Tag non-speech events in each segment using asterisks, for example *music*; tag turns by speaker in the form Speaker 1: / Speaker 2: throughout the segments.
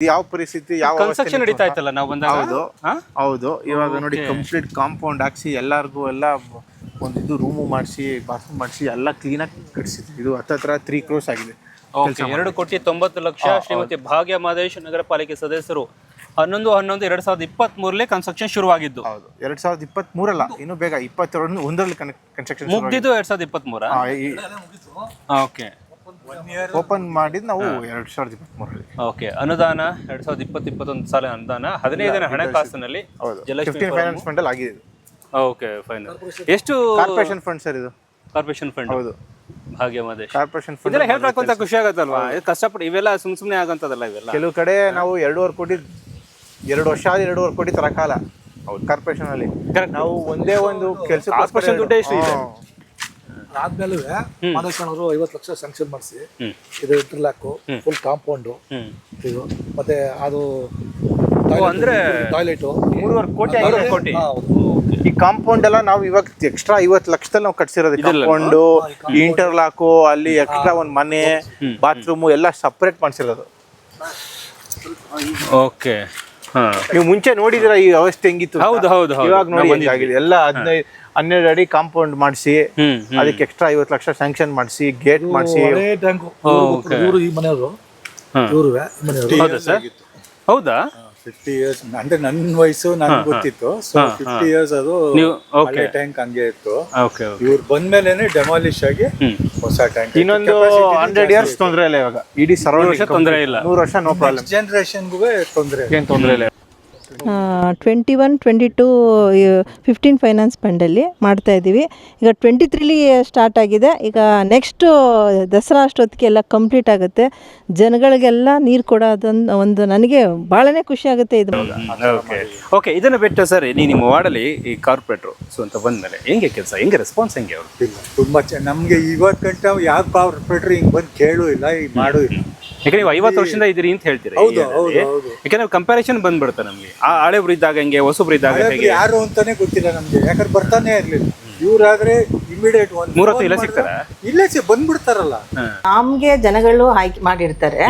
Speaker 1: ಯಾವ ಪರಿಸ್ಥಿತಿ ಯಾವ
Speaker 2: ಕನ್ಸ್ಟ್ರಕ್ಷನ್ ನಡೀತಾ ಇತ್ತಲ್ಲ ನಾವು ಬಂದಾಗ?
Speaker 1: ಹೌದು? ಹೌದು. ಇವಾಗ ನೋಡಿ ಕಂಪ್ಲೀಟ್ ಕಾಂಪೌಂಡ್ ಹಾಕ್ಸಿ ಎಲ್ಲಾರ್ಗು ಎಲ್ಲ ಒಂದಿದ್ದು ರೂಮು ಮಾಡಿಸಿ ಬಾತ್ರೂಮ್ ಮಾಡಿಸಿ ಎಲ್ಲ ಕ್ಲೀನಾಗಿ ಕಟ್ಸಿದ್ವಿ. ಇದು ಹತ್ತತ್ರ ತ್ರೀ ಕ್ರೋಸ್ ಆಗಿದೆ
Speaker 2: ಎರಡು ಕೋಟಿ ತೊಂಬತ್ತು ಲಕ್ಷ ಶ್ರೀಮತಿ ಭಾಗ್ಯ ಮಾದೇಶ್ ನಗರ ಪಾಲಿಕೆ ಸದಸ್ಯರು ಹನ್ನೊಂದು ಹನ್ನೊಂದು ಎರಡ್ ಸಾವಿರದ ಇಪ್ಪತ್ತ್ ಮೂರನೇ ಕನ್ಸ್ಟ್ರಕ್ಷನ್ ಶುರುವಾಗಿದ್ದು.
Speaker 1: ಹೌದು ಎರಡ್ ಸಾವಿರದ ಇಪ್ಪತ್ತ್ ಮೂರಲ್ಲ ಇನ್ನು ಬೇಗ ಇಪ್ಪತ್ತೆರಡು ಒಂದರಲ್ಲಿ ಕನ್ಸ್ಟ್ರಕ್ಷನ್
Speaker 2: ಮುಗ್ದಿದ್ದು ಎರಡ್ ಸಾವಿರದ ಇಪ್ಪತ್ತ್ ಮೂರ ಓಕೆ
Speaker 1: ಓಪನ್ ಮಾಡಿದ್ ನಾವು ಎರಡ್ ಸಾವಿರದ ಇಪ್ಪತ್ತ್ ಮೂರರಲ್ಲಿ
Speaker 2: ಓಕೆ ಅನುದಾನ ಎರಡ್ ಸಾವಿರದ ಇಪ್ಪತ್ತು ಇಪ್ಪತ್ತೊಂದು ಸಾಲ ಅನುದಾನ ಹದಿನೈದನೇ ಹಣಕಾಸಿನಲ್ಲಿ
Speaker 1: ಹೌದು ಫಿಫ್ಟೀನ್ ಫೈನಾನ್ಸ್ ಫಂಡ್ ಅಲ್ಲಿ ಆಗಿದೆ.
Speaker 2: ಓಕೆ ಫೈನಲ್ ಎಷ್ಟು
Speaker 1: ಕಾರ್ಪೊರೇಷನ್ ಫಂಡ್ ಸರ್ ಇದು.
Speaker 2: ಕಾರ್ಪೊರೇಷನ್ ಫಂಡ್
Speaker 1: ಹೌದು.
Speaker 2: ಭಾಗ್ಯ ಮತ್ತೆ
Speaker 1: ಕಾರ್ಪೊರೇಷನ್ ಫಂಡ್
Speaker 2: ಇದೆಲ್ಲ ಹೇಳ್ಬೇಕಂತ ಖುಷಿ ಆಗತ್ತಲ್ವಾ? ಕಷ್ಟಪಟ್ಟು ಇವೆಲ್ಲ ಸುಮ್ ಸುಮ್ನೆ ಆಗಂತದಲ್ಲ ಇವೆಲ್ಲ?
Speaker 1: ಕೆಲವು ಕಡೆ ನಾವು ಎರಡೂವರೆ ಕೋಟಿ ಎರಡು ವರ್ಷ ಆದ ಎರಡೂವರೆ ಕೋಟಿ ತರಕಾಲ. ಹೌದು ಕಾರ್ಪೊರೇಷನ್ ಅಲ್ಲಿ. ನಾವು ಒಂದೇ ಒಂದು ಕೆಲಸ
Speaker 2: ಕಾರ್ಪೊರೇಷನ್ ದುಡ್ಡೇ ಇಷ್ಟು ಇದೆ.
Speaker 3: ಆದ್ಮೇಲೆ ಮಾದೇಶಣ್ಣವರು ಐವತ್ತು ಲಕ್ಷ ಸ್ಯಾಂಕ್ಷನ್ ಮಾಡಿಸಿ. ಇದು ಇಂಟರ್ಲಾಕು ಫುಲ್ ಕಾಂಪೌಂಡು ಇದು. ಮತ್ತೆ ಅದು
Speaker 2: ಅಂದ್ರೆ
Speaker 3: ಟಾಯ್ಲೆಟು
Speaker 1: ಮೂರುವರೆ ಕೋಟಿ ಐವತ್ತು
Speaker 2: ಕೋಟಿ.
Speaker 1: ಈ ಕಾಂಪೌಂಡ್ ಎಲ್ಲ ನಾವು ಇವಾಗ ಎಕ್ಸ್ಟ್ರಾ ಐವತ್ತು ಲಕ್ಷದಲ್ಲಿ ನಾವು ಕಟ್ಸಿರೋದು. ಕಾಂಪೌಂಡ್ ಇಂಟರ್ಲಾಕು ಅಲ್ಲಿ ಎಕ್ಸ್ಟ್ರಾ ಒಂದ್ ಮನೆ ಬಾತ್ರೂಮ್ ಎಲ್ಲ ಸಪ್ರೇಟ್ ಮಾಡ್ಸಿರೋದು.
Speaker 2: ಓಕೆ.
Speaker 1: ನೀವು ಮುಂಚೆ ನೋಡಿದಿರ ಈ ವ್ಯವಸ್ಥೆ ಹೆಂಗಿತ್ತು
Speaker 2: ಹೌದು, ಹೌದು, ಹೌದು.
Speaker 1: ಇವಾಗ ನೋಡಿ ಎಲ್ಲ ಹದಿನೈದು ಹನ್ನೆರಡು ಅಡಿ ಕಾಂಪೌಂಡ್ ಮಾಡಿಸಿ. ಅದಕ್ಕೆ ಎಕ್ಸ್ಟ್ರಾ ಐವತ್ತು ಲಕ್ಷ ಸ್ಯಾಂಕ್ಷನ್ ಮಾಡಿಸಿ ಗೇಟ್ ಮಾಡಿಸಿ.
Speaker 3: ಇವರು ಈ ಮನೆಯವರು. ಇವರು ಮನೆಯವರು.
Speaker 2: ಹೌದಾ ಸರ್ ಹೌದಾ?
Speaker 4: ಫಿಫ್ಟಿ ಇಯರ್ಸ್ ಅಂದ್ರೆ ನನ್ನ ವಯಸ್ಸು ನನ್ಗೆ ಗೊತ್ತಿತ್ತು. ಸೊ ಫಿಫ್ಟಿ ಇಯರ್ಸ್ ಅದು ಹಳೆ
Speaker 2: ಓಕೆ
Speaker 4: ಟ್ಯಾಂಕ್ ಹಂಗೆ ಇತ್ತು. ಇವ್ರು ಬಂದ್ಮೇಲೆನೆ ಡೆಮಾಲಿಶ್ ಆಗಿ ಹೊಸ ಟ್ಯಾಂಕ್
Speaker 1: ಇನ್ನೊಂದು ಹಂಡ್ರೆಡ್ ಇಯರ್ಸ್ ತೊಂದರೆ ಇಲ್ಲ ಇವಾಗ. ಇಡೀ
Speaker 2: ವರ್ಷ
Speaker 1: ಸರೌಂಡಿಂಗ್
Speaker 2: ತೊಂದರೆ ಇಲ್ಲ.
Speaker 1: ನೂರು ವರ್ಷ ನೋ ಪ್ರಾಬ್ಲಮ್
Speaker 4: ಜನರೇಷನ್ಗೂ ತೊಂದರೆ
Speaker 1: ಏನ್ ತೊಂದರೆ ಇಲ್ಲ.
Speaker 5: Twenty one twenty two fifteen finance ಫಂಡಲ್ಲಿ ಮಾಡ್ತಾ ಇದ್ದೀವಿ. ಈಗ ಟ್ವೆಂಟಿ ತ್ರೀಲಿ ಸ್ಟಾರ್ಟ್ ಆಗಿದೆ. ಈಗ ನೆಕ್ಸ್ಟು ದಸರಾ ಅಷ್ಟೊತ್ತಿಗೆ ಎಲ್ಲ ಕಂಪ್ಲೀಟ್ ಆಗುತ್ತೆ. ಜನಗಳಿಗೆಲ್ಲ ನೀರು ಕೊಡೋದೊಂದು ಒಂದು ನನಗೆ ಭಾಳನೇ ಖುಷಿ ಆಗುತ್ತೆ ಇದು.
Speaker 2: ಓಕೆ ಓಕೆ ಇದನ್ನು ಬಿಟ್ಟು ಸರ್ ನೀ ನಿಮ್ಮ ವಾರ್ಡಲ್ಲಿ ಈ ಕಾರ್ಪೊರೇಟ್ರು ಸೊ ಅಂತ ಬಂದಮೇಲೆ ಹೆಂಗೆ ಕೆಲಸ ಹೆಂಗೆ ರೆಸ್ಪಾನ್ಸ್ ಹೆಂಗೆ ಅವರು?
Speaker 4: ತುಂಬ ತುಂಬಾ ಚೆನ್ನ ನಮಗೆ ಇವತ್ತು ಗಂಟೆ ಯಾವ ಕಾರ್ಪೊರೇಟ್ರು ಹಿಂಗೆ ಬಂದು ಕೇಳೂ ಇಲ್ಲ ಈಗ ಮಾಡೂ ಇಲ್ಲ.
Speaker 2: ಯಾಕಂದ್ರೆ ನೀವು ಐವತ್ತು ವರ್ಷದಿಂದ ಇದ್ರಿ ಅಂತ ಹೇಳ್ತೀರಿ
Speaker 4: ಹೌದು. ಹೌದು, ಹೌದು.
Speaker 2: ಯಾಕಂದ್ರೆ ಕಂಪ್ಯಾರಿಸನ್ ಬಂದ್ಬಿಡುತ್ತೆ ನಮಗೆ. ಆ ಹಳೆಬ್ರು ಇದ್ದಾಗ ಹೆಂಗೆ ಹೊಸಬ್ರು ಇದ್ದಾಗ ಹೇಗೆ?
Speaker 4: ಯಾರು ಅಂತಾನೆ ಗೊತ್ತಿಲ್ಲ ನಮ್ಗೆ. ಯಾಕಂದ್ರೆ ಬರ್ತಾನೆ ಇರ್ಲಿಲ್ಲ. ಇವ್ರಾದ್ರೆ ಇಮಿಡಿಯೇಟ್ ಒಂದು
Speaker 2: ಮೂರತ್ತು ಇಲ್ಲ ಸಿಗ್ತಾರಾ?
Speaker 4: ಇಲ್ಲೇ ಸಿ ಬಂದ್ಬಿಡ್ತಾರಲ್ಲ.
Speaker 5: ನಮಗೆ ಜನಗಳು ಆಯ್ಕೆ ಮಾಡಿರ್ತಾರೆ.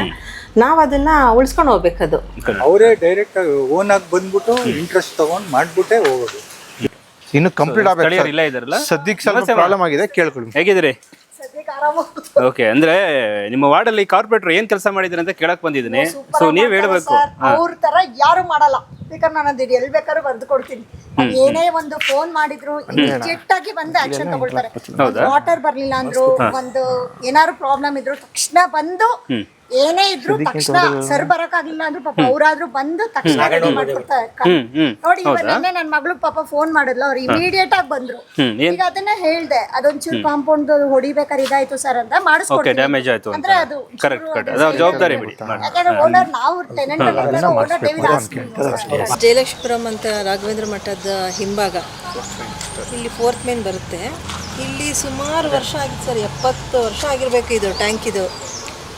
Speaker 5: ನಾವು ಅದನ್ನ ಉಳಿಸ್ಕೊಂಡು ಹೋಗ್ಬೇಕದು.
Speaker 4: ಅವರೇ ಡೈರೆಕ್ಟ್ ಆಗಿ ಓನ್ ಆಗಿ ಬಂದ್ಬಿಟ್ಟು ಇಂಟ್ರೆಸ್ಟ್ ತಗೊಂಡ್ ಮಾಡ್ಬಿಟ್ಟೆ ಹೋಗೋದು.
Speaker 1: ಇನ್ನು ಕಂಪ್ಲೀಟ್
Speaker 2: ಸ್ಥಳೀಯರು
Speaker 1: ಆಗ್ಬೇಕು
Speaker 2: ಇಲ್ಲೇ ಇದಾರಲ್ಲ
Speaker 1: ಸದ್ಯಕ್ಕೆ ಸ್ವಲ್ಪ ಪ್ರಾಬ್ಲಮ್ ಆಗಿದೆ ಕೇಳ್ಕೊಳ್ಳಿ.
Speaker 2: ಹೇಗಿದ್ದೀರಿ? ಓಕೆ ಅಂದ್ರೆ ನಿಮ್ಮ ವಾರ್ಡಲ್ಲಿ ಕಾರ್ಪೊರೇಟರ್ ಏನ್ ಕೆಲಸ ಮಾಡಿದ್ರೆ ಅಂತ ಕೇಳಕ್ ಬಂದಿದ್ದೀನಿ. ಸೊ ನೀವ್ ಹೇಳ್ಬೇಕು.
Speaker 6: ಅವ್ರ ತರ ಯಾರು ಮಾಡಲ್ಲ. ಬೇಕಾದ್ರೆ ನಾನು ಅದು ಎಲ್ಲಿ ಬೇಕಾದ್ರೂ ಬರ್ದು ಕೊಡ್ತೀನಿ. ಏನೇ ಒಂದು ಫೋನ್ ಮಾಡಿದ್ರು ಇಮಿಡಿಯೇಟ್ ಆಗಿ ಬಂದು ಆಕ್ಷನ್ ತಗೊಳ್ತಾರೆ. ವಾಟರ್ ಬರ್ಲಿಲ್ಲ ಅಂದ್ರು ಒಂದು ಏನಾದ್ರು ಪ್ರಾಬ್ಲಮ್ ಇದ್ರು ತಕ್ಷಣ ಬಂದು ಏನೇ ಇದ್ರು ತಕ್ಷಣ ಸರ್ ಬರಕ್ಕಾಗ್ಲಿಲ್ಲ ಅಂದ್ರೆ ಪಾಪ ಅವರಾದ್ರೂ ಬಂದು ತಕ್ಷಣ ರೆಡಿ ಮಾಡ್ಕೊಡ್ತಾರೆ. ನೋಡಿ ಇವಾಗ ನಿನ್ನೆ ನನ್ ಮಗಳು ಪಾಪ ಫೋನ್ ಮಾಡಿದ್ಲು. ಅವ್ರು ಇಮಿಡಿಯೇಟ್ ಆಗಿ ಬಂದ್ರು. ಈಗ ಅದನ್ನ ಹೇಳ್ದೆ. ಅದೊಂಚೂರು ಕಾಂಪೌಂಡ್ ಹೊಡಿಬೇಕಾದ್ರೆ ಇದಾಯ್ತು ಸರ್ ಅಂತ
Speaker 2: ಓಕೆ
Speaker 6: ಮಾಡಿಸ್ಕೊಡ್ತೀನಿ
Speaker 2: ಡ್ಯಾಮೇಜ್ ಆಯ್ತು ಅಂತ.
Speaker 6: ಅಂದ್ರೆ ಅದು
Speaker 2: ಕರೆಕ್ಟ್ ಕರೆಕ್ಟ್ ಅದ್ರ ಜವಾಬ್ದಾರಿ
Speaker 6: ಯಾಕಂದ್ರೆ ಓನರ್ ನಾವು ಟೆನೆಂಟ್ ಓನರ್ ಡೇವಿಡ್
Speaker 5: ಜಯಲಕ್ಷ್ಮೀಪುರಂ ಅಂತ ರಾಘವೇಂದ್ರ ಮಠದ ಹಿಂಭಾಗ. ಇಲ್ಲಿ ಫೋರ್ತ್ ಮೇನ್ ಬರುತ್ತೆ. ಇಲ್ಲಿ ಸುಮಾರು ವರ್ಷ ಆಗಿತ್ತು ಸರ್ ಎಪ್ಪತ್ತು ವರ್ಷ ಆಗಿರ್ಬೇಕು ಇದು ಟ್ಯಾಂಕ್ ಇದು.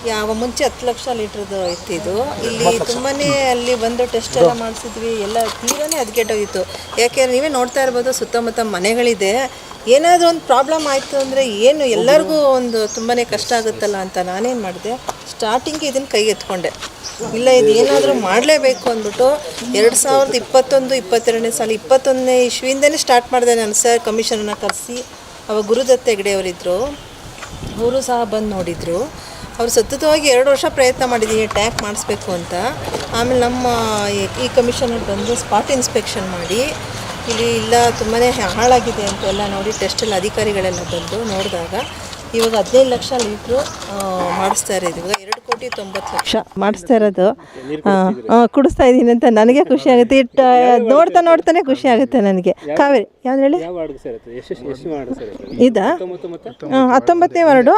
Speaker 5: ಯಾವ ಮುಂಚೆ ಹತ್ತು ಲಕ್ಷ ಲೀಟ್ರದ್ದು ಇತ್ತು ಇದು ಇಲ್ಲಿ ತುಂಬಾ ಅಲ್ಲಿ ಬಂದು ಟೆಸ್ಟ್ ಎಲ್ಲ ಮಾಡಿಸಿದ್ವಿ. ಎಲ್ಲ ತೀರಾನೇ ಹದಗೆಟ್ಟೋಗಿತ್ತು ಯಾಕೆಂದ್ರೆ ನೀವೇ ನೋಡ್ತಾ ಇರ್ಬೋದು ಸುತ್ತಮುತ್ತ ಮನೆಗಳಿದೆ. ಏನಾದರೂ ಒಂದು ಪ್ರಾಬ್ಲಮ್ ಆಯಿತು ಅಂದರೆ ಏನು ಎಲ್ಲರಿಗೂ ಒಂದು ತುಂಬಾ ಕಷ್ಟ ಆಗುತ್ತಲ್ಲ ಅಂತ ನಾನೇನು ಮಾಡಿದೆ? ಸ್ಟಾರ್ಟಿಂಗ್ ಇದನ್ನು ಕೈ ಎತ್ಕೊಂಡೆ. ಇಲ್ಲ ಇದು ಏನಾದರೂ ಮಾಡಲೇಬೇಕು ಅಂದ್ಬಿಟ್ಟು ಎರಡು ಸಾವಿರದ ಇಪ್ಪತ್ತೊಂದು ಇಪ್ಪತ್ತೆರಡನೇ ಸಾಲ ಇಪ್ಪತ್ತೊಂದನೇ ಇಶ್ವಿಯಿಂದನೇ ಸ್ಟಾರ್ಟ್ ಮಾಡಿದೆ ನಾನು ಸರ್ ಕಮಿಷನನ್ನು ಕರೆಸಿ. ಅವಾಗ ಗುರುದತ್ತ ಹೆಗ್ಡೆ ಅವರಿದ್ದರು ಅವರು ಸಹ ಬಂದು ನೋಡಿದರು. ಅವರು ಸತತವಾಗಿ ಎರಡು ವರ್ಷ ಪ್ರಯತ್ನ ಮಾಡಿದ್ದೀವಿ ಟ್ಯಾಂಕ್ ಮಾಡಿಸ್ಬೇಕು ಅಂತ. ಆಮೇಲೆ ನಮ್ಮ ಈ- ಕಮಿಷನರ್ ಬಂದು ಸ್ಪಾಟ್ ಇನ್ಸ್ಪೆಕ್ಷನ್ ಮಾಡಿ, ಇಲ್ಲಿ ಇಲ್ಲ ತುಂಬಾ ಹಾಳಾಗಿದೆ ಅಂತೆಲ್ಲ ನೋಡಿ ಟೆಸ್ಟಲ್ಲಿ ಅಧಿಕಾರಿಗಳೆಲ್ಲ ಬಂದು ನೋಡಿದಾಗ ಇವಾಗ ಹದಿನೈದು ಲಕ್ಷ ಲೀಟ್ರು ಮಾಡಿಸ್ತಾ ಇರೋದು. ಇವಾಗ ಎರಡು ಕೋಟಿ ತೊಂಬತ್ತು ಲಕ್ಷ. ಮಾಡಿಸ್ತಾ ಇರೋದು. ಕುಡಿಸ್ತಾ ಇದ್ದೀನಿ ಅಂತ ನನಗೆ ಖುಷಿ ಆಗುತ್ತೆ. ಇಟ್ಟು ನೋಡ್ತಾ ನೋಡ್ತಾನೆ ಖುಷಿ ಆಗುತ್ತೆ ನನಗೆ. ಕಾವೇರಿ ಯಾವ್ದು ಹೇಳಿ? ಇದಾ? ಹತ್ತೊಂಬತ್ತನೇ ವರ್ಡು.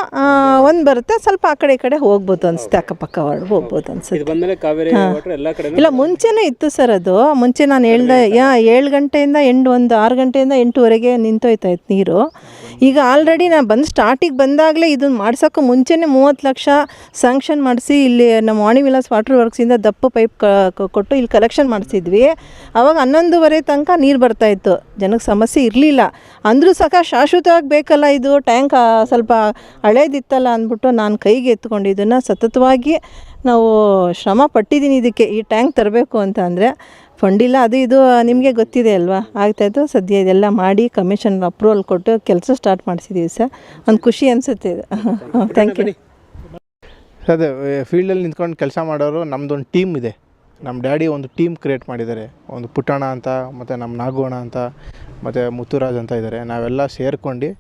Speaker 5: ಒಂದು ಬರುತ್ತೆ. ಸ್ವಲ್ಪ ಆ ಕಡೆ ಈ ಕಡೆ ಹೋಗ್ಬೋದು ಅನ್ಸುತ್ತೆ. ಅಕ್ಕಪಕ್ಕ ವಾರ್ಡ್ ಹೋಗ್ಬೋದು ಅನ್ಸುತ್ತೆ.
Speaker 2: ಬಂದ್ಮೇಲೆ ಕಾವೇರಿ ವಾಟರ್ ಎಲ್ಲ ಕಡೆ
Speaker 5: ಇಲ್ಲ ಮುಂಚೆನೇ ಇತ್ತು ಸರ್ ಅದು. ಮುಂಚೆ ನಾನು ಹೇಳ್ದೆ ಯಾ ಏಳು ಗಂಟೆಯಿಂದ ಎಂಟು ಒಂದು ಆರು ಗಂಟೆಯಿಂದ ಎಂಟುವರೆಗೆ ನಿಂತೋಯ್ತಾ ಇತ್ತು ನೀರು. ಈಗ ಆಲ್ರೆಡಿ ನಾನು ಬಂದು ಸ್ಟಾರ್ಟಿಗೆ ಬಂದಾಗಲೇ ಇದನ್ನು ಮಾಡ್ಸೋಕ್ಕೂ ಮುಂಚೆನೇ ಮೂವತ್ತು ಲಕ್ಷ ಸ್ಯಾಂಕ್ಷನ್ ಮಾಡಿಸಿ ಇಲ್ಲಿ ನಮ್ಮ ವಾಣಿ ವಿಲಾಸ್ ವಾಟರ್ ವರ್ಕ್ಸಿಂದ ದಪ್ಪ ಪೈಪ್ ಕೊಟ್ಟು ಇಲ್ಲಿ ಕಲೆಕ್ಷನ್ ಮಾಡಿಸಿದ್ವಿ. ಆವಾಗ ಹನ್ನೊಂದುವರೆ ತನಕ ನೀರು ಬರ್ತಾಯಿತ್ತು ಜನಕ್ಕೆ ಸಮಸ್ಯೆ ಇರಲಿಲ್ಲ. ಅಂದರೂ ಸಹ ಶಾಶ್ವತವಾಗಿ ಬೇಕಲ್ಲ ಇದು? ಟ್ಯಾಂಕ್ ಸ್ವಲ್ಪ ಹಳೇದಿತ್ತಲ್ಲ ಅಂದ್ಬಿಟ್ಟು ನಾನು ಕೈಗೆ ಎತ್ಕೊಂಡು ಇದನ್ನು ಸತತವಾಗಿ ನಾವು ಶ್ರಮ ಪಟ್ಟಿದ್ದೀನಿ ಇದಕ್ಕೆ. ಈ ಟ್ಯಾಂಕ್ ತರಬೇಕು ಅಂತ ಅಂದರೆ ಫಂಡಿಲ್ಲ ಅದು ಇದು ನಿಮಗೆ ಗೊತ್ತಿದೆ ಅಲ್ವಾ? ಆಗ್ತಾಯಿತ್ತು ಸದ್ಯ ಇದೆಲ್ಲ ಮಾಡಿ ಕಮಿಷನ್ ಅಪ್ರೂವಲ್ ಕೊಟ್ಟು ಕೆಲಸ ಸ್ಟಾರ್ಟ್ ಮಾಡಿಸಿದ್ದೀವಿ ಸರ್. ಒಂದು ಖುಷಿ ಅನಿಸುತ್ತೆ ಇದು. *laughs* ಥ್ಯಾಂಕ್ ಯು
Speaker 1: ಅದೇ ಫೀಲ್ಡಲ್ಲಿ ನಿಂತ್ಕೊಂಡು ಕೆಲಸ ಮಾಡೋರು ನಮ್ಮದೊಂದು ಟೀಮ್ ಇದೆ. ನಮ್ಮ ಡ್ಯಾಡಿ ಒಂದು ಟೀಮ್ ಕ್ರಿಯೇಟ್ ಮಾಡಿದ್ದಾರೆ. ಒಂದು ಪುಟ್ಟಣ ಅಂತ, ಮತ್ತು ನಮ್ಮ ನಾಗೋಣ ಅಂತ, ಮತ್ತು ಮುತ್ತುರಾಜ್ ಅಂತ ಇದ್ದಾರೆ. ನಾವೆಲ್ಲ ಸೇರ್ಕೊಂಡು,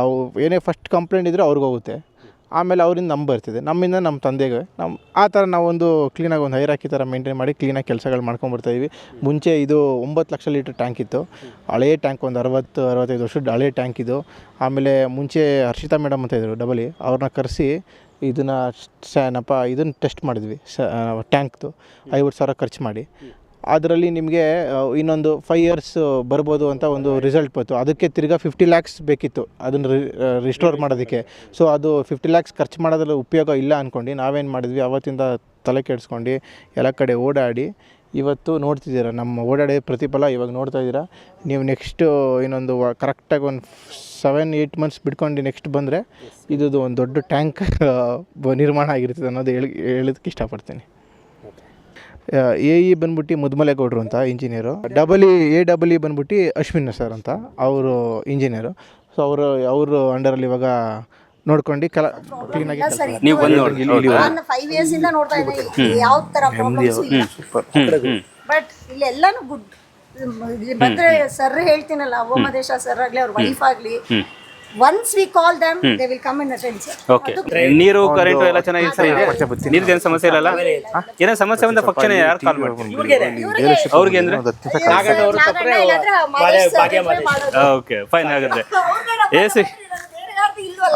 Speaker 1: ಅವು ಏನೇ ಫಸ್ಟ್ ಕಂಪ್ಲೇಂಟ್ ಇದ್ದರೆ ಹೋಗುತ್ತೆ. ಆಮೇಲೆ ಅವರಿಂದ ನಮ್ಮ ಬರ್ತಿದೆ. ನಮ್ಮಿಂದ ನಮ್ಮ ತಂದೆಗೆ. ನಮ್ಮ ಆ ಥರ ನಾವೊಂದು ಕ್ಲೀನಾಗಿ ಒಂದು ಹೈರಾಕಿ ಥರ ಮೇಂಟೈನ್ ಮಾಡಿ ಕ್ಲೀನಾಗಿ ಕೆಲಸಗಳು ಮಾಡ್ಕೊಂಬರ್ತಾಯಿದ್ವಿ ಮುಂಚೆ ಇದು ಒಂಬತ್ತು ಲಕ್ಷ ಲೀಟ್ರ್ ಟ್ಯಾಂಕ್ ಇತ್ತು. ಹಳೆಯ ಟ್ಯಾಂಕ್ ಒಂದು ಅರವತ್ತು, ಅರವತ್ತೈದು ವರ್ಷದ ಹಳೆಯ ಟ್ಯಾಂಕ್ ಇದು. ಆಮೇಲೆ ಮುಂಚೆ ಹರ್ಷಿತಾ ಮೇಡಮ್ ಅಂತ ಇದ್ದರು ಡಬಲಿ ಅವ್ರನ್ನ ಕರೆಸಿ ಇದನ್ನು ಏನಪ್ಪ ಇದನ್ನು ಟೆಸ್ಟ್ ಮಾಡಿದ್ವಿ ಸ ಟ್ಯಾಂಕ್ದು ಐವತ್ತು ಸಾವಿರ ಖರ್ಚು ಮಾಡಿ. ಅದರಲ್ಲಿ ನಿಮಗೆ ಇನ್ನೊಂದು ಫೈವ್ ಇಯರ್ಸ್ ಬರ್ಬೋದು ಅಂತ ಒಂದು ರಿಸಲ್ಟ್ ಬಂತು. ಅದಕ್ಕೆ ತಿರ್ಗಾ ಫಿಫ್ಟಿ ಲ್ಯಾಕ್ಸ್ ಬೇಕಿತ್ತು. ಅದನ್ನು ರಿಸ್ಟೋರ್ ಮಾಡೋದಕ್ಕೆ. ಸೊ ಅದು ಫಿಫ್ಟಿ ಲ್ಯಾಕ್ಸ್ ಖರ್ಚು ಮಾಡೋದ್ರಲ್ಲಿ ಉಪಯೋಗ ಇಲ್ಲ ಅಂದ್ಕೊಂಡು ನಾವೇನು ಮಾಡಿದ್ವಿ ಅವತ್ತಿಂದ ತಲೆ ಕೆಡಿಸ್ಕೊಂಡು ಎಲ್ಲ ಕಡೆ ಓಡಾಡಿ ಇವತ್ತು ನೋಡ್ತಿದ್ದೀರ? ನಮ್ಮ ಓಡಾಡಿ ಪ್ರತಿಫಲ ಇವಾಗ ನೋಡ್ತಾ ಇದ್ದೀರಾ? ನೀವು ನೆಕ್ಸ್ಟು ಇನ್ನೊಂದು ಕರೆಕ್ಟಾಗಿ ಒಂದು ಸೆವೆನ್ ಏಯ್ಟ್ ಮಂತ್ಸ್ ಬಿಟ್ಕೊಂಡು ನೆಕ್ಸ್ಟ್ ಬಂದರೆ ಇದು ಒಂದು ದೊಡ್ಡ ಟ್ಯಾಂಕ್ *laughs* ನಿರ್ಮಾಣ ಆಗಿರ್ತದೆ ಅನ್ನೋದು ಹೇಳಿ ಹೇಳೋದಕ್ಕೆ ಇಷ್ಟಪಡ್ತೀನಿ. ಎ ಇ ಬಂದ್ಬಿಟ್ಟು ಮುದ್ಮಲೆಗೌಡರು ಅಂತ engineer double E A double E ಬಂದ್ಬಿಟ್ಟು ಅಶ್ವಿನ್ ಸರ್ ಅಂತ, ಅವರು ಇಂಜಿನಿಯರು ಸೊ ಅವರು ಅವರು ಅಂಡರಲ್ಲಿ ಇವಾಗ ನೋಡ್ಕೊಂಡು ಕಲ ಕ್ಲೀನಾಗಿ
Speaker 2: ನೀವು ಬಂದು ನೋಡಿ
Speaker 6: ನಾನು ಫೈವ್ ಇಯರ್ಸ್ ಇಂದ ನೋಡ್ತಾ ಇದ್ದೀನಿ ಯಾವ ತರ ಪ್ರಾಬ್ಲಮ್ಸ್ ಇಲ್ಲ. ಬಟ್ ಇಲ್ಲಿ ಎಲ್ಲಾನು ಗುಡ್ ಬಂದ್ರೆ ಸರ್ ಹೇಳ್ತೀನಲ್ಲ ಓಮದೇಶ ಸರ್ ಆಗ್ಲಿ ಅವ್ರ ವೈಫ್ ಆಗ್ಲಿ once we call them they will come in attend sir
Speaker 2: okay ನೀರು ಕರೆಂಟ್ ಎಲ್ಲ ಚೆನ್ನಾಗಿ ಸರ್ ಇದೆ? ನೀರ್ದು ಏನು ಸಮಸ್ಯೆ ಇಲ್ಲಲ್ಲ? ಏನೋ ಸಮಸ್ಯೆ ಬಂದ ಪಕ್ಷನೇ ಯಾರು ಕಾಲ್ ಮಾಡ್ಬೋದು ಅವ್ರಿಗೆ ಅಂದ್ರೆ? ಓಕೆ ಫೈನ್ ಆಗುತ್ತೆ ಎ ಸಿ.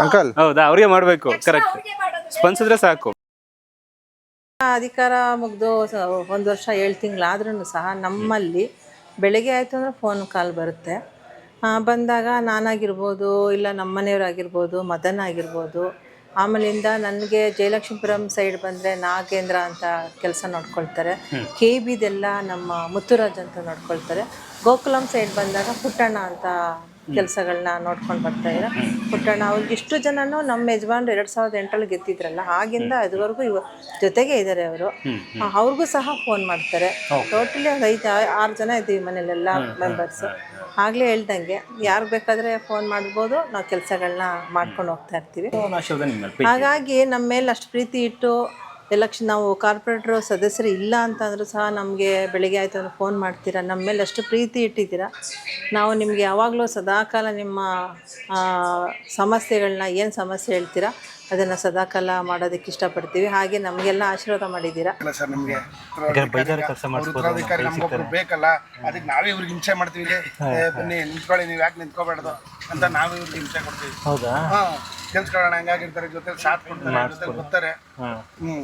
Speaker 1: ಅಂಕಲ್?
Speaker 5: ಹೌದಾ?
Speaker 2: ಅವ್ರಿಗೆ ಮಾಡಬೇಕು. ಕರೆಕ್ಟ್ ಸ್ಪಂದಿಸಿದ್ರೆ ಸಾಕು.
Speaker 5: ಅಧಿಕಾರ ಮುಗ್ದು ಒಂದು ವರ್ಷ ಏಳು ತಿಂಗಳಾದ್ರೂ ಸಹ ನಮ್ಮಲ್ಲಿ ಬೆಳಗ್ಗೆ ಆಯಿತು ಅಂದರೆ ಫೋನ್ ಕಾಲ್ ಬರುತ್ತೆ. ಬಂದಾಗ ನಾನಾಗಿರ್ಬೋದು ಇಲ್ಲ ನಮ್ಮ ಮನೆಯವರಾಗಿರ್ಬೋದು ಮದನ್ ಆಗಿರ್ಬೋದು ಆಮೇಲಿಂದ ನನಗೆ ಜಯಲಕ್ಷ್ಮೀಪುರಂ ಸೈಡ್ ಬಂದರೆ ನಾಗೇಂದ್ರ ಅಂತ ಕೆಲಸ ನೋಡ್ಕೊಳ್ತಾರೆ. ಕೆ ಬಿದೆಲ್ಲ ನಮ್ಮ ಮುತ್ತುರಾಜ್ ಅಂತ ನೋಡ್ಕೊಳ್ತಾರೆ. ಗೋಕುಲಂ ಸೈಡ್ ಬಂದಾಗ ಪುಟ್ಟಣ್ಣ ಅಂತ ಕೆಲಸಗಳನ್ನ ನೋಡ್ಕೊಂಡು ಬರ್ತಾ ಇದ್ದಾರೆ ಪುಟ್ಟಣ್ಣ ಅವ್ರಿಗೆ ಇಷ್ಟು ಜನನೂ ನಮ್ಮ ಯಜಮಾನ್ರು ಎರಡು ಸಾವಿರದ ಎಂಟರಲ್ಲಿ ಗೆದ್ದಿದ್ರಲ್ಲ ಆಗಿಂದ ಅದುವರೆಗೂ ಇವ ಜೊತೆಗೆ ಇದ್ದಾರೆ ಅವರು ಅವ್ರಿಗೂ ಸಹ ಫೋನ್ ಮಾಡ್ತಾರೆ ಟೋಟಲಿ ಒಂದು ಐದು ಆರು ಜನ ಇದ್ದೀವಿ ಮನೇಲೆಲ್ಲ ಮೆಂಬರ್ಸ್ ಆಗಲೇ ಹೇಳ್ದಂಗೆ ಯಾರು ಬೇಕಾದ್ರೆ ಫೋನ್ ಮಾಡ್ಬೋದು ನಾವು ಕೆಲಸಗಳನ್ನ ಮಾಡ್ಕೊಂಡು ಹೋಗ್ತಾ ಇರ್ತೀವಿ ಹಾಗಾಗಿ ನಮ್ಮ ಮೇಲೆ ಅಷ್ಟು ಪ್ರೀತಿ ಇಟ್ಟು ಎಲೆಕ್ಷನ್ ನಾವು ಕಾರ್ಪೊರೇಟ್ರ್ ಸದಸ್ಯರು ಇಲ್ಲ ಅಂತಂದ್ರೂ ಸಹ ನಮಗೆ ಬೆಳಿಗ್ಗೆ ಆಯಿತು ಅಂದ್ರೆ ಫೋನ್ ಮಾಡ್ತೀರಾ? ನಮ್ಮ ಮೇಲೆ ಅಷ್ಟು ಪ್ರೀತಿ ಇಟ್ಟಿದ್ದೀರಾ? ನಾವು ನಿಮಗೆ ಯಾವಾಗಲೂ ಸದಾಕಾಲ ನಿಮ್ಮ ಆ, ಸಮಸ್ಯೆಗಳನ್ನ ಏನು ಸಮಸ್ಯೆ ಹೇಳ್ತೀರಾ? ಅದನ್ನು ಸದಾಕಾಲ ಮಾಡೋದಕ್ಕೆ ಇಷ್ಟಪಡ್ತೀವಿ. ಹಾಗೆ ನಮಗೆಲ್ಲ ಆಶೀರ್ವಾದ ಮಾಡಿದ್ದೀರಾ?
Speaker 7: ಸರ್ ನಮ್ಗೆ ಉತ್ತರಾಧಿಕಾರಿ ನಮ್ಗೊಬ್ರು ಬೇಕಲ್ಲ ಅದಕ್ಕೆ ನಾವೇ ಇವ್ರಿಗೆ ಹಿಂಸೆ ಮಾಡ್ತೀವಿ ಬನ್ನಿ ನಿಂತ್ಕೊಳ್ಳಿ ನೀವು ಯಾಕೆ ನಿಂತ್ಕೋಬಾರ್ದು ಅಂತ ನಾವೇ ಇವ್ರಿಗೆ ಹಿಂಸೆ ಕೊಡ್ತೀವಿ. ಹೌದಾ? ಕೆಲ್ಸ್ಕೊಳ್ಳೋಣ ಹೆಂಗಾಗಿರ್ತಾರೆ ಜೊತೆ ಸಾಥ್ ಕೊಡ್ತಾರೆ ಜೊತೆ ಬರ್ತಾರೆ. ಹ್ಮ್.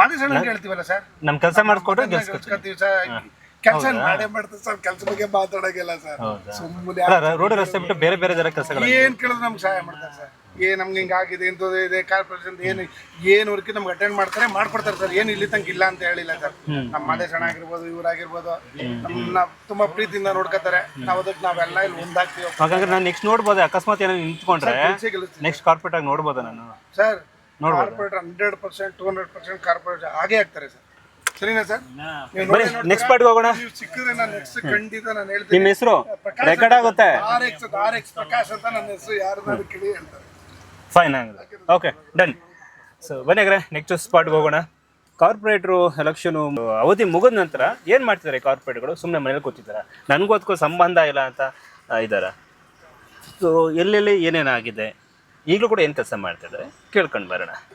Speaker 7: ಮಾದೇಶಣ್ಣ ಹೇಳ್ತೀವಲ್ಲ ಸರ್?
Speaker 2: ನಮ್ಮ ಕೆಲಸ ಮಾಡಿಸ್ಕೊಟ್ರೆ
Speaker 7: ಕೆಲ್ಸ್ಕೊತೀವಿ ಸರ್. ಕೆಲಸ ಮಾಡೇ ಮಾಡ್ತಾರೆ ಸರ್. ಕೆಲಸ ಬಗ್ಗೆ ಮಾತಾಡೋಂಗಿಲ್ಲ ಸರ್. ಸುಮ್ಮನೆ
Speaker 2: ರೋಡ್ ರಸ್ತೆ ಬಿಟ್ಟು ಬೇರೆ ಬೇರೆ ಜನ ಕೆಲಸಗಳು
Speaker 7: ಏನ್ ಕೇಳಿದ್ರು ನಮ್ಗೆ ಸಹಾಯ ಮಾಡ್ತಾರೆ ಸರ್. ಏ ನಮ್ಗೆ ಹಿಂಗಾಗಿದೆ ಇಂಥದ್ದು ಇದೆ ಕಾರ್ಪೊರೇಷನ್ ಏನು ಏನು ವರ್ಕ್ ನಮ್ಗೆ ಅಟೆಂಡ್ ಮಾಡ್ತಾರೆ ಮಾಡ್ಕೊಡ್ತಾರೆ ಸರ್. ಏನು ಇಲ್ಲಿ ತನಕ ಇಲ್ಲ ಅಂತ ಹೇಳಿಲ್ಲ ಸರ್. ನಮ್ಮ ಮಾದೇಶಣ್ಣ ಆಗಿರ್ಬೋದು ಇವರಾಗಿರ್ಬೋದು ನಮ್ಮನ್ನ ತುಂಬಾ ಪ್ರೀತಿಯಿಂದ ನೋಡ್ಕೋತಾರೆ. ನಾವು ಅದಕ್ಕೆ ನಾವೆಲ್ಲ ಇಲ್ಲಿ ಒಂದಾಗ್ತೀವಿ.
Speaker 2: ಹಾಗಾದ್ರೆ ನಾನು ನೆಕ್ಸ್ಟ್ ನೋಡ್ಬೋದು ಅಕಸ್ಮಾತ್ ಏನೋ ನಿಂತ್ಕೊಂಡ್ರೆ ನೆಕ್ಸ್ಟ್ ಕಾರ್ಪೊರೇಟ್ ಆಗಿ ನೋಡ್ಬೋದು ನಾನು?
Speaker 7: Sir corporate hundred percent two hundred percent corporate ಹಾಗೆ ಆಗ್ತಾರೆ ಸರ್. ಸರಿನಾ ಸರ್? ನೀವು
Speaker 2: ಬನ್ನಿ ನೆಕ್ಸ್ಟ್ ಪಾರ್ಟ್ಗೆ ಹೋಗೋಣ.
Speaker 7: ನೀವು ಸಿಕ್ಕಿದ್ರೆ ನಾನು ನೆಕ್ಸ್ಟ್ ಖಂಡಿತ ನಾನು ಹೇಳ್ತೀನಿ.
Speaker 2: ನಿಮ್ಮ ಹೆಸರು ರೆಕಾರ್ಡ್ ಆಗುತ್ತೆ.
Speaker 7: R X R X Prakash ಅಂತ ನನ್ನ ಹೆಸರು ಯಾರು ಕೇಳಿ ಹೇಳ್ತಾರೆ
Speaker 2: ಫೈನ್ ಆಗುತ್ತೆ ಓಕೆ ಡನ್ ಸೊ ಬನ್ನಿ ಹಾಗಾದ್ರೆ ನೆಕ್ಸ್ಟ್ ಸ್ಪಾಟ್ಗೆ ಹೋಗೋಣ. ಕಾರ್ಪೊರೇಟ್ರು ಎಲೆಕ್ಷನು ಅವಧಿ ಮುಗಿದ ನಂತರ ಏನು ಮಾಡ್ತಿದ್ದಾರೆ ಕಾರ್ಪೊರೇಟ್ಗಳು ಸುಮ್ಮನೆ ಮನೇಲಿ ಕೂತಿದ್ದಾರೆ? ನನಗೂ ಅದಕ್ಕೂ ಸಂಬಂಧ ಇಲ್ಲ ಅಂತ ಇದ್ದಾರೆ? ಸೊ ಎಲ್ಲೆಲ್ಲಿ ಏನೇನಾಗಿದೆ? ಈಗಲೂ ಕೂಡ ಏನು ಕೆಲಸ ಮಾಡ್ತಿದ್ದಾರೆ ಕೇಳ್ಕೊಂಡು ಬರೋಣ.